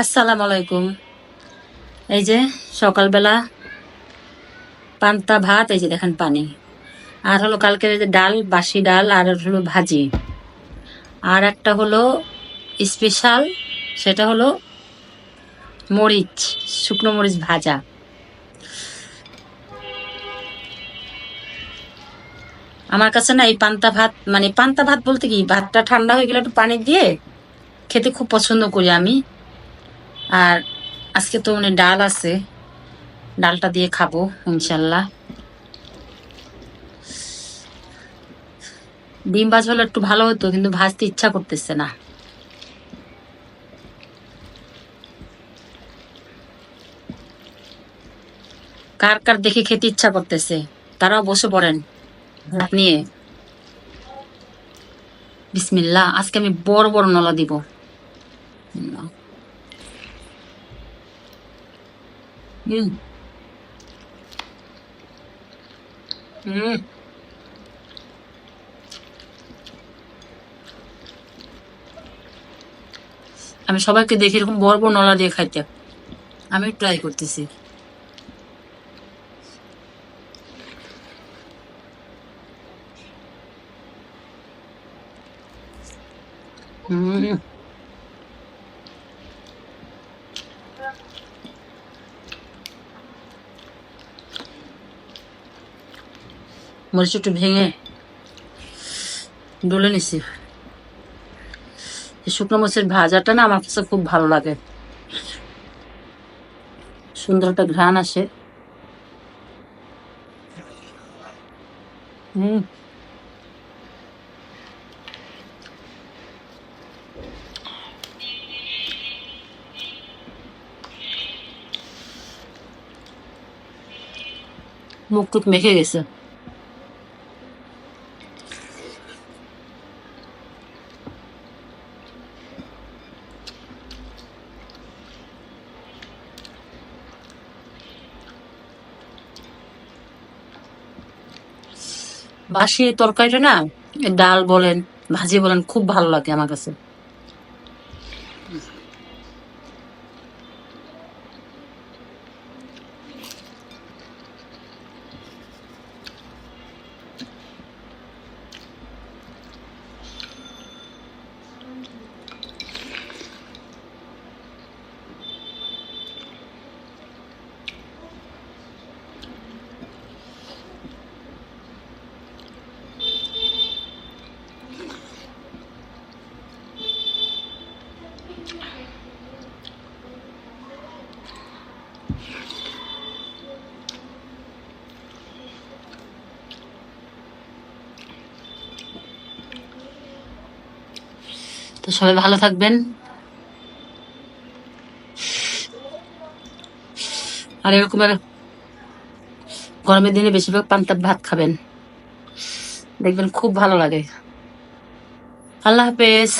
আসসালামু আলাইকুম এই যে সকালবেলা পান্তা ভাত, এই যে দেখেন পানি। আর হলো কালকের যে ডাল, বাসি ডাল, আর হলো ভাজি। আর একটা হলো স্পেশাল, সেটা হলো মরিচ, শুকনো মরিচ ভাজা। আমার কাছে না এই পান্তা ভাত মানে পান্তা ভাত বলতে কি, ভাতটা ঠান্ডা হয়ে গেলে একটু পানি দিয়ে খেতে খুব পছন্দ করি আমি। আর আজকে তো মানে ডাল আছে, ডালটা দিয়ে খাব, ইনশাল্লাহ। ডিম ভাজ হলে একটু ভালো হতো, কিন্তু ভাজতে ইচ্ছা করতেছে না। কার কার দেখে খেতে ইচ্ছা করতেছে? তারাও বসে পড়েন নিয়ে। বিসমিল্লাহ, আজকে আমি বড় বড় নলা দিব। হুম হুম আমি সবাইকে দেখি এরকম বড় বড় নলা দিয়ে খাইতে। আমি ট্রাই করতেছি। হুম। মরিচ একটু ভেঙে ডলে নিছি। এই শুকনো মরিচের ভাজাটা না আমার কাছে খুব ভালো লাগে। সুন্দর একটা ঘ্রাণ আসে। মুখ টুক মেখে গেছে। বাসি তরকারিটা না ডাল বলেন ভাজি বলেন খুব ভালো লাগে আমার কাছে। তো সবাই ভালো থাকবেন। আর এরকম আর গরমের দিনে বেশিরভাগ পান্তা ভাত খাবেন। দেখবেন খুব ভালো লাগে। আল্লাহ হাফেজ।